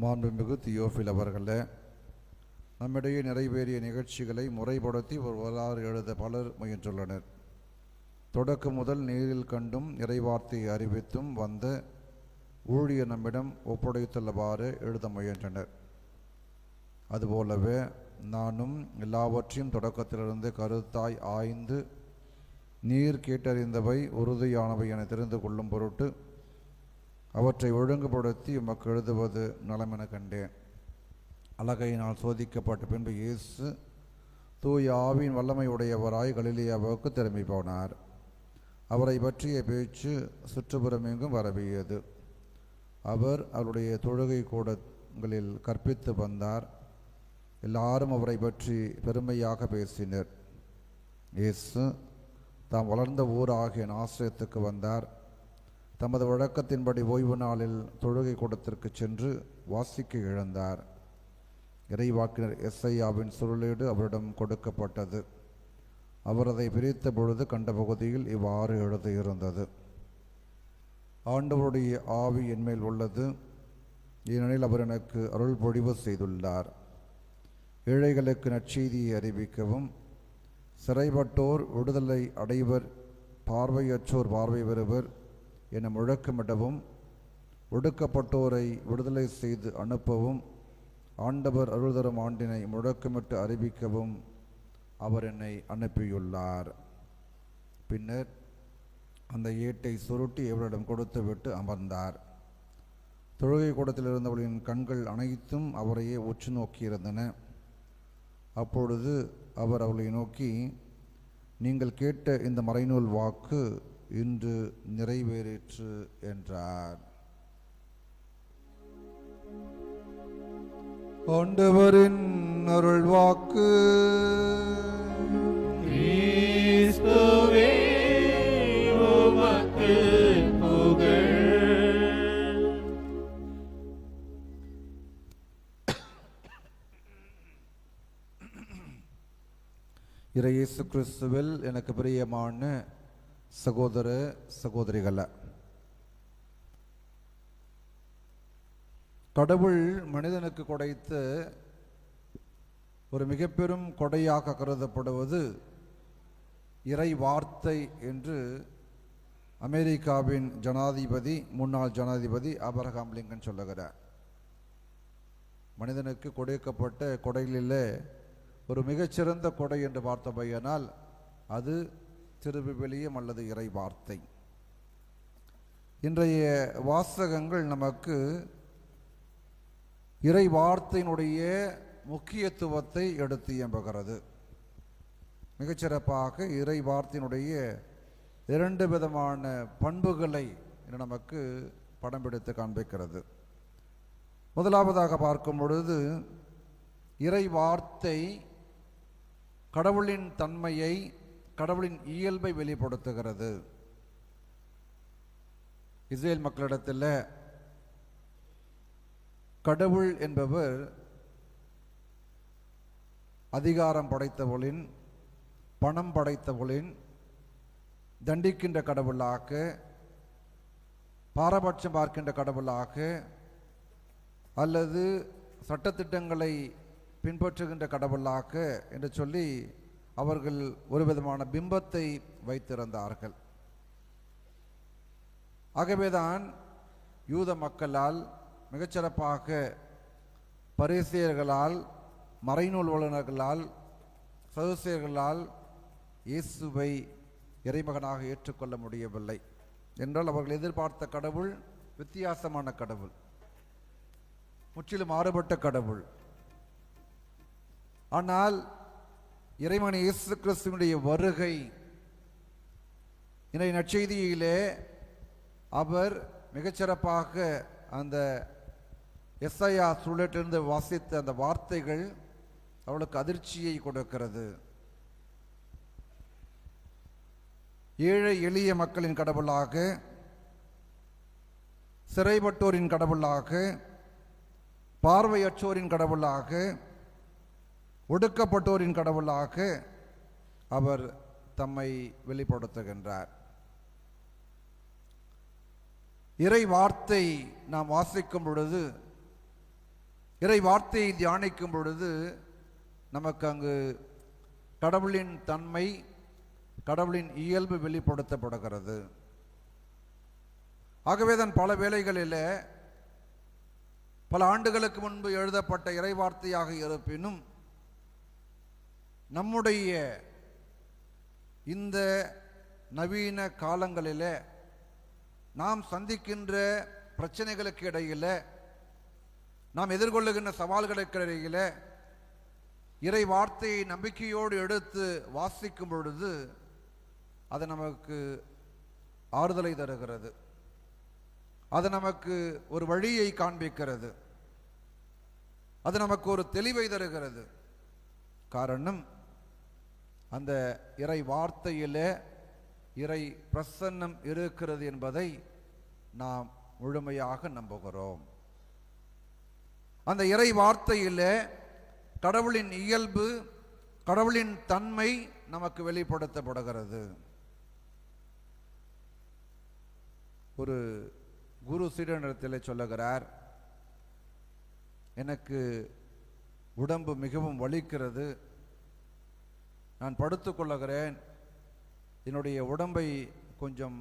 மாண்புமிகு தியோஃபில் அவர்களே நம்மிடையே நிறைவேறிய நிகழ்ச்சிகளை முறைப்படுத்தி ஒரு வரலாறு எழுத பலர் முயன்றுள்ளனர். தொடக்கம் முதல் நேரில் கண்டும் இறைவார்த்தையை அறிவித்தும் வந்த ஊழியர் நம்மிடம் ஒப்படைத்துள்ளவாறு எழுத முயன்றனர். அதுபோலவே நானும் எல்லாவற்றையும் தொடக்கத்திலிருந்து கருத்தாய் ஆய்ந்து நீர் கேட்டறிந்தவை உறுதியானவை என தெரிந்து கொள்ளும் பொருட்டு அவற்றை ஒழுங்குபடுத்தி உமக்கு எழுதுவது நலமென கண்டேன். அழகையினால் சோதிக்கப்பட்ட பின்பு இயேசு தூய ஆவின் வல்லமை உடையவராய் கலிலியாவுக்கு திரும்பி போனார். அவரை பற்றிய பேச்சு சுற்றுப்புறம் எங்கும் வரவியது அவர் அவருடைய தொழுகை கூடங்களில் கற்பித்து வந்தார். எல்லாரும் அவரை பற்றி பெருமையாக பேசினர். இயேசு தாம் வளர்ந்த ஊராகிய ஆசிரியத்துக்கு வந்தார். தமது வழக்கத்தின்படி ஓய்வு நாளில் தொழுகை கூடத்திற்கு சென்று வாசிக்க இழந்தார். இறைவாக்கினர் எஸ்ஐயாவின் சுருளீடு அவரிடம் கொடுக்கப்பட்டது. அவர் அதை பிரித்த பொழுது கண்ட பகுதியில் இவ்வாறு எழுதியிருந்தது. ஆண்டவருடைய ஆவி என்மேல் உள்ளது. ஏனெனில் அவர் எனக்கு அருள் பொழிவு செய்துள்ளார். ஏழைகளுக்கு நற்செய்தியை அறிவிக்கவும் சிறைப்பட்டோர் விடுதலை அடைவர் பார்வையற்றோர் பார்வை பெறுவர் என முழக்கமிடவும் ஒடுக்கப்பட்டோரை விடுதலை செய்து அனுப்பவும் ஆண்டவர் அருள்தரும் ஆண்டினை முழக்கமிட்டு அறிவிக்கவும் அவர் என்னை அனுப்பியுள்ளார். பின்னர் அந்த ஏட்டை சுருட்டி இவரிடம் கொடுத்துவிட்டு அமர்ந்தார். தொழுகை கூடத்தில் இருந்தவர்களின் கண்கள் அனைத்தும் அவரையே உற்று நோக்கியிருந்தன அப்பொழுது அவர் அவளை நோக்கி நீங்கள் கேட்ட இந்த மறைநூல் வாக்கு இன்று நிறைவேறிற்று என்றார். ஆண்டவரின் அருள் வாக்கு இறையேசு கிறிஸ்துவில் எனக்கு பிரியமான சகோதர சகோதரிகள கடவுள் மனிதனுக்கு கொடைத்த ஒரு மிக பெரும் கொடையாக கருதப்படுவது இறை வார்த்தை என்று அமெரிக்காவின் ஜனாதிபதி முன்னாள் ஜனாதிபதி அபரகாம் லிங்கன் சொல்லுகிறார். மனிதனுக்கு கொடுக்கப்பட்ட கொடைகளிலே ஒரு மிகச்சிறந்த கொடை என்று பார்த்தபையானால் அது திருவிவிலியம் அல்லது இறை வார்த்தை. இன்றைய வாசகங்கள் நமக்கு இறை வார்த்தையினுடைய முக்கியத்துவத்தை எடுத்து இயம்புகிறது. மிகச்சிறப்பாக இறை வார்த்தையினுடைய இரண்டு விதமான பண்புகளை நமக்கு படம் பிடித்து காண்பிக்கிறது. முதலாவதாக பார்க்கும் பொழுது இறை வார்த்தை கடவுளின் தன்மையை கடவுளின் இயல்பை வெளிப்படுத்துகிறது. இஸ்ரேல் மக்களிடத்தில் கடவுள் என்பவர் அதிகாரம் படைத்தவளின் பணம் படைத்தவளின் தண்டிக்கின்ற கடவுளாக பாரபட்சம் பார்க்கின்ற கடவுளாக அல்லது சட்டத்திட்டங்களை பின்பற்றுகின்ற கடவுளாக என்று சொல்லி அவர்கள் ஒரு விதமான பிம்பத்தை வைத்திருந்தார்கள். ஆகவேதான் யூத மக்களால் மிகச்சிறப்பாக பரிசியர்களால் மறைநூல் வல்லுநர்களால் சதுசியர்களால் இயேசுவை இறைமகனாக ஏற்றுக்கொள்ள முடியவில்லை என்றால் அவர்கள் எதிர்பார்த்த கடவுள் வித்தியாசமான கடவுள் முற்றிலும் மாறுபட்ட கடவுள். ஆனால் இறைவன் இயேசு கிறிஸ்துவனுடைய வருகை. இன்றைய நற்செய்தியிலே அவர் மிகச்சிறப்பாக அந்த எஸ்ஐயா சூழலிருந்து வாசித்த அந்த வார்த்தைகள் அவளுக்கு அதிர்ச்சியை கொடுக்கிறது. ஏழை எளிய மக்களின் கடவுளாக சிறைப்பட்டோரின் கடவுளாக பார்வையற்றோரின் கடவுளாக ஒடுக்கப்பட்டோரின் கடவுளாக அவர் தம்மை வெளிப்படுத்துகின்றார். இறை வார்த்தை நாம் வாசிக்கும் பொழுது இறை வார்த்தையை தியானிக்கும் பொழுது நமக்கு அங்கு கடவுளின் தன்மை கடவுளின் இயல்பு வெளிப்படுத்தப்படுகிறது. ஆகவே தான் பல வேளைகளில் பல ஆண்டுகளுக்கு முன்பு எழுதப்பட்ட இறைவார்த்தையாக இருப்பினும் நம்முடைய இந்த நவீன காலங்களில் நாம் சந்திக்கின்ற பிரச்சனைகளுக்கு இடையில் நாம் எதிர்கொள்ளுகின்ற சவால்களுக்கு இடையில் இறை வார்த்தையை நம்பிக்கையோடு எடுத்து வாசிக்கும் பொழுது அது நமக்கு ஆறுதலை தருகிறது. அது நமக்கு ஒரு வழியை காண்பிக்கிறது. அது நமக்கு ஒரு தெளிவை தருகிறது. காரணம் அந்த இறை வார்த்தையிலே இறை பிரசன்னம் இருக்கிறது என்பதை நாம் முழுமையாக நம்புகிறோம். அந்த இறை வார்த்தையிலே கடவுளின் இயல்பு கடவுளின் தன்மை நமக்கு வெளிப்படுத்தப்படுகிறது. ஒரு குரு சீடனிடத்தில் சொல்லுகிறார் எனக்கு உடம்பு மிகவும் வலிக்கிறது. நான் படுத்துக்கொள்ளுகிறேன் என்னுடைய உடம்பை கொஞ்சம்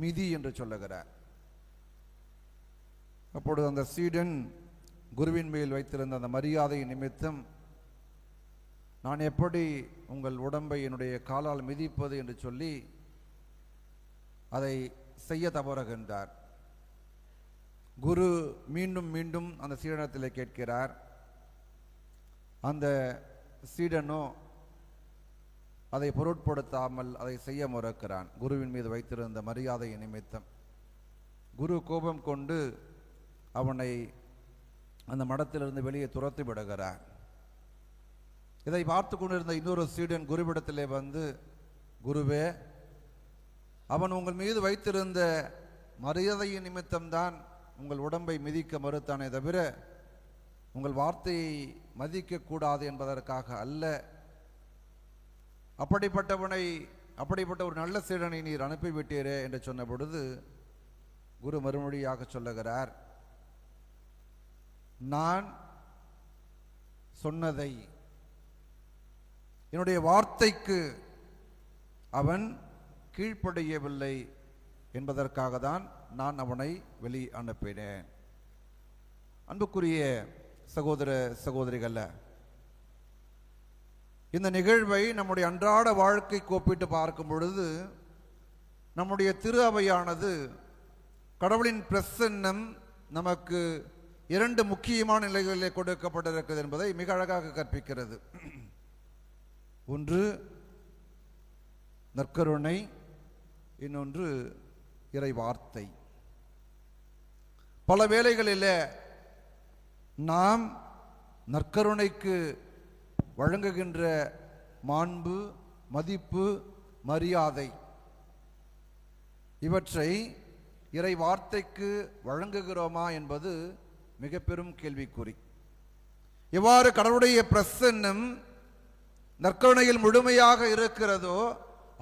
மிதி என்று சொல்லுகிறார். அப்பொழுது அந்த சீடன் குருவின் மேல் வைத்திருந்த அந்த மரியாதை நிமித்தம் நான் எப்படி உங்கள் உடம்பை என்னுடைய காலால் மிதிப்பது என்று சொல்லி அதை செய்ய தவறுகின்றார். குரு மீண்டும் மீண்டும் அந்த சீடனத்தில் கேட்கிறார் அந்த சீடனோ அதை பொருட்படுத்தாமல் அதை செய்ய மறுக்கிறான். குருவின் மீது வைத்திருந்த மரியாதையை நிமித்தம். குரு கோபம் கொண்டு அவனை அந்த மடத்திலிருந்து வெளியே துரத்தி விடுகிறான். இதை பார்த்து கொண்டிருந்த இன்னொரு சீடன் குருவிடத்திலே வந்து குருவே அவன் உங்கள் மீது வைத்திருந்த மரியாதையின் நிமித்தம்தான் உங்கள் உடம்பை மிதிக்க மறுத்தானே தவிர உங்கள் வார்த்தையை மதிக்கக்கூடாது என்பதற்காக அல்ல. அப்படிப்பட்டவனை அப்படிப்பட்ட ஒரு நல்ல சீடனை நீர் அனுப்பிவிட்டீரே என்று சொன்ன பொழுது குரு மறுமொழியாக சொல்லுகிறார் நான் சொன்னதை என்னுடைய வார்த்தைக்கு அவன் கீழ்ப்படையவில்லை என்பதற்காக தான் நான் அவனை வெளி அனுப்பினேன். அன்புக்குரிய சகோதர சகோதரிகளில் இந்த நிகழ்வை நம்முடைய அன்றாட வாழ்க்கைக்கு ஒப்பிட்டு பார்க்கும் பொழுது நம்முடைய திரு அவையானது கடவுளின் பிரசன்னம் நமக்கு இரண்டு முக்கியமான நிலைகளிலே கொடுக்கப்பட்டிருக்கிறது என்பதை மிக அழகாக கற்பிக்கிறது. ஒன்று நற்கருணை இன்னொன்று இறை வார்த்தை பல வேளைகளில் நாம் நற்கருணைக்கு வழங்குகின்ற மாண்பு மதிப்பு மரியாதை. இவற்றை இறை வார்த்தைக்கு வழங்குகிறோமா என்பது மிக பெரும் கேள்விக்குறி. எவ்வாறு கடவுளுடைய பிரசன்னம் நற்கருணையில் முழுமையாக இருக்கிறதோ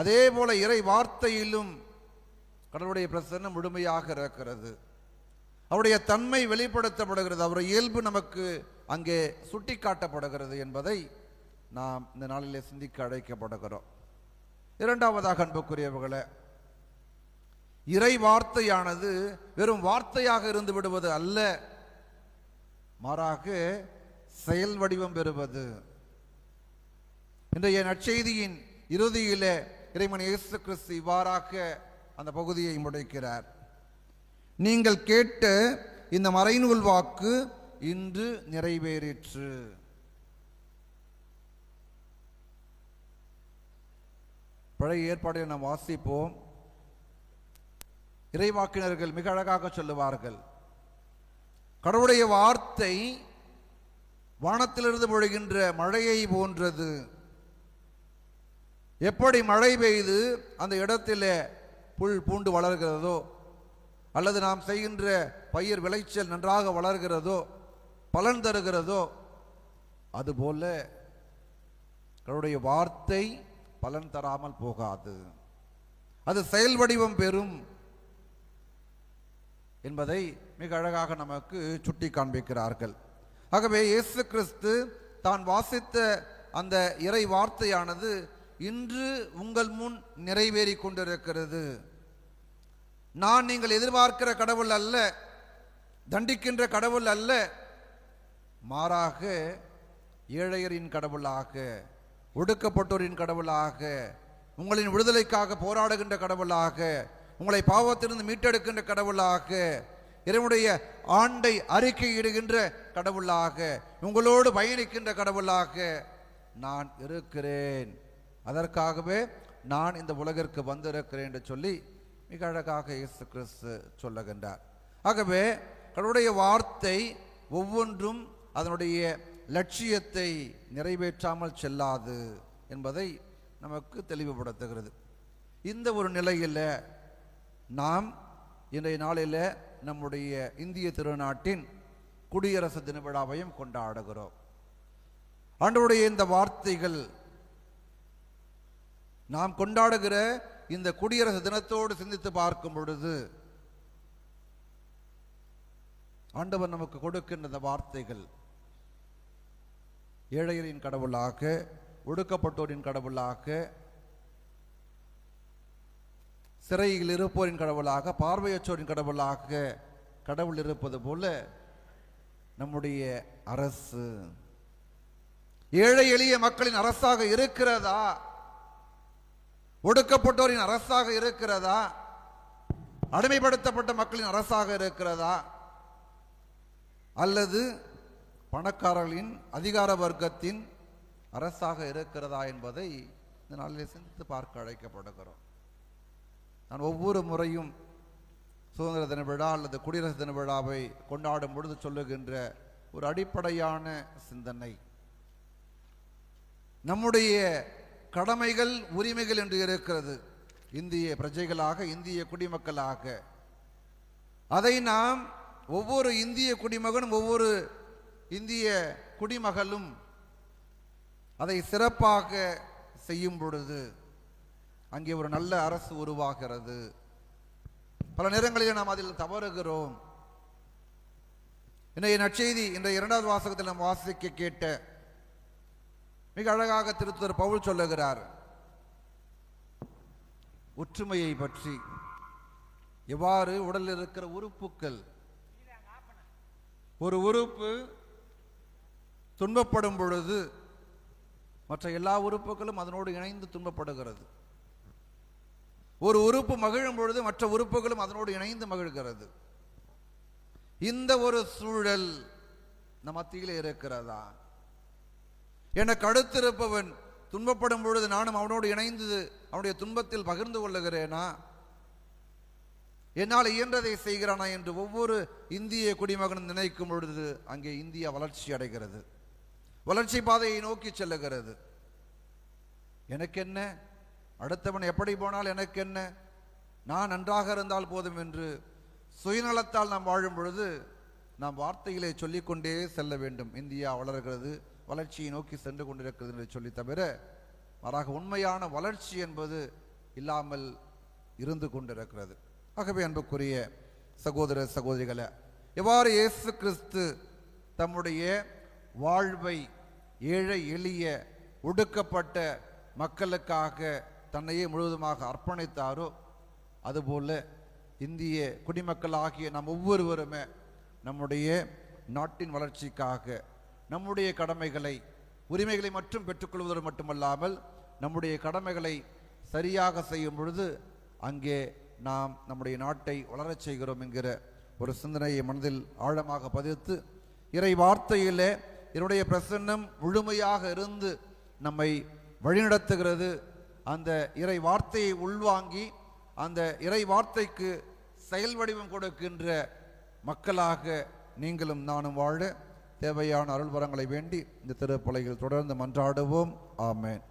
அதே போல இறை வார்த்தையிலும் கடவுளுடைய பிரசன்னம் முழுமையாக இருக்கிறது. அவருடைய தன்மை வெளிப்படுத்தப்படுகிறது அவருடைய இயல்பு நமக்கு அங்கே சுட்டி காட்டப்படுகிறது என்பதை நாம் இந்த நாளிலே சிந்திக்க அழைக்கப்படுகிறோம் இரண்டாவதாக அன்புக்குரியவர்களே இறை வார்த்தையானது வெறும் வார்த்தையாக இருந்து விடுவது அல்ல மாறாக செயல் வடிவம் பெறுவது. இன்றைய நற்செய்தியின் இறுதியிலே இறைமன் இயேசு கிறிஸ்து இவ்வாறாக அந்த பகுதியை முடைக்கிறார். நீங்கள் கேட்ட இந்த மறைநூல் வாக்கு இன்று நிறைவேறிற்று. பழைய ஏற்பாடுகளை நாம் வாசிப்போம். இறைவாக்கினர்கள் மிக அழகாக சொல்லுவார்கள். கடவுளுடைய வார்த்தை வானத்திலிருந்து பொழுகின்ற மழையை போன்றது. எப்படி மழை பெய்து அந்த இடத்திலே புல் பூண்டு வளர்கிறதோ அல்லது நாம் செய்கின்ற பயிர் விளைச்சல் நன்றாக வளர்கிறதோ பலன் தருகிறதோ அதுபோல கடவுளுடைய வார்த்தை பலன் தராமல் போகாது. அது செயல் வடிவம் பெறும் என்பதை மிக அழகாக நமக்கு சுட்டி காண்பிக்கிறார்கள். ஆகவே இயேசு கிறிஸ்து தான் வாசித்த அந்த இறை வார்த்தையானது இன்று உங்கள் முன் நிறைவேறி கொண்டிருக்கிறது. நான் நீங்கள் எதிர்பார்க்கிற கடவுள் அல்ல தண்டிக்கின்ற கடவுள் அல்ல மாறாக ஏழையரின் கடவுளாக ஒடுக்கப்பட்டோரின் கடவுளாக உங்களின் விடுதலைக்காக போராடுகின்ற கடவுளாக உங்களை பாவத்திலிருந்து மீட்டெடுக்கின்ற கடவுளாக இறைவனுடைய ஆண்டை அறிக்கையிடுகின்ற கடவுளாக உங்களோடு பயணிக்கின்ற கடவுளாக நான் இருக்கிறேன். அதற்காகவே நான் இந்த உலகிற்கு வந்திருக்கிறேன் என்று சொல்லி மிக அழகாக இயேசு கிறிஸ்து சொல்லுகின்றார். ஆகவே கடவுளுடைய வார்த்தை ஒவ்வொன்றும் அதனுடைய லட்சியத்தை நிறைவேற்றாமல் செல்லாது என்பதை நமக்கு தெளிவுபடுத்துகிறது. இந்த ஒரு நிலையில் நாம் இன்றைய நாளில் நம்முடைய இந்திய திருநாட்டின் குடியரசு தின விழாவையும் கொண்டாடுகிறோம். ஆண்டவுடைய இந்த வார்த்தைகள் நாம் கொண்டாடுகிற இந்த குடியரசு தினத்தோடு சிந்தித்து பார்க்கும் பொழுது ஆண்டவர் நமக்கு கொடுக்கின்ற இந்த வார்த்தைகள் ஏழையரின் கடவுளாக ஒடுக்கப்பட்டோரின் கடவுளாக சிறையில் இருப்போரின் கடவுளாக பார்வையற்றோரின் கடவுளாக கடவுள் இருப்பது போல நம்முடைய அரசு. ஏழை எளிய மக்களின் அரசாக இருக்கிறதா? ஒடுக்கப்பட்டோரின் அரசாக இருக்கிறதா? அடிமைப்படுத்தப்பட்ட மக்களின் அரசாக இருக்கிறதா? அல்லது பணக்காரர்களின் அதிகார வர்க்கத்தின் அரசாக இருக்கிறதா என்பதை இந்த நாளில் சிந்தித்து பார்க்க அழைக்கப்படுகிறோம். நான் ஒவ்வொரு முறையும் சுதந்திர தின விழா அல்லது குடியரசு தின விழாவை கொண்டாடும் பொழுது சொல்லுகின்ற ஒரு அடிப்படையான சிந்தனை. நம்முடைய கடமைகள் உரிமைகள் என்று இருக்கிறது. இந்திய பிரஜைகளாக இந்திய குடிமக்களாக. அதை நாம் ஒவ்வொரு இந்திய குடிமகனும் ஒவ்வொரு இந்திய குடிமகளும் அதை சிறப்பாக செய்யும் பொழுது அங்கே ஒரு நல்ல அரசு உருவாகிறது. பல நேரங்களில் நாம் அதில் தவறுகிறோம். இன்றைய நற்செய்தி இன்றைய இரண்டாவது வாசகத்தில் நாம் வாசிக்க கேட்ட மிக அழகாக திருத்துவர் பவுல் சொல்லுகிறார். ஒற்றுமையை பற்றி எவ்வாறு உடலில் இருக்கிற உறுப்புக்கள் ஒரு உறுப்பு துன்பப்படும் பொழுது மற்ற எல்லா உறுப்புகளும் அதனோடு இணைந்து துன்பப்படுகிறது. ஒரு உறுப்பு மகிழும் பொழுது மற்ற உறுப்புகளும் அதனோடு இணைந்து மகிழ்கிறது. இந்த ஒரு சூழல் நம் மத்தியில் இருக்கிறதா? எனக்கு அடுத்திருப்பவன் துன்பப்படும் பொழுது நானும் அவனோடு இணைந்து அவனுடைய துன்பத்தில் பகிர்ந்து கொள்ளுகிறேனா? என்னால் இயன்றதை செய்கிறானா என்று ஒவ்வொரு இந்திய குடிமகனும் நினைக்கும் பொழுது அங்கே இந்தியா வளர்ச்சி அடைகிறது. வளர்ச்சி பாதையை நோக்கி செல்லுகிறது. எனக்கு என்ன அடுத்தவன் எப்படி போனால் எனக்கு என்ன நான் நன்றாக இருந்தால் போதும் என்று சுயநலத்தால் நாம் வாழும் பொழுது நாம் வார்த்தைகளை சொல்லிக்கொண்டே செல்ல வேண்டும். இந்தியா வளர்கிறது வளர்ச்சியை நோக்கி சென்று கொண்டிருக்கிறது என்று சொல்லி தவிர மாறாக உண்மையான வளர்ச்சி என்பது இல்லாமல் இருந்து கொண்டிருக்கிறது. ஆகவே அன்புக்குரிய சகோதர சகோதரிகளை எவ்வாறு இயேசு கிறிஸ்து தம்முடைய வாழ்வை ஏழை எளிய ஒடுக்கப்பட்ட மக்களுக்காக தன்னையே முழுவதுமாக அர்ப்பணித்தாரோ அதுபோல் இந்திய குடிமக்களாகிய நாம் ஒவ்வொருவருமே நம்முடைய நாட்டின் வளர்ச்சிக்காக நம்முடைய கடமைகளை உரிமைகளை மட்டும் பெற்றுக்கொள்வதோடு மட்டுமல்லாமல் நம்முடைய கடமைகளை சரியாக செய்யும் பொழுது அங்கே நாம் நம்முடைய நாட்டை வளரச் செய்கிறோம் என்கிற ஒரு சிந்தனையை மனதில் ஆழமாக பதித்து இறை வார்த்தையிலே என்னுடைய பிரசன்னம் முழுமையாக இருந்து நம்மை வழிநடத்துகிறது. அந்த இறை வார்த்தையை உள்வாங்கி அந்த இறை வார்த்தைக்கு செயல் வடிவம் கொடுக்கின்ற மக்களாக நீங்களும் நானும் வாழ தேவையான அருள்வரங்களை வேண்டி இந்த திருப்பலையில் தொடர்ந்து மன்றாடுவோம். ஆமேன்.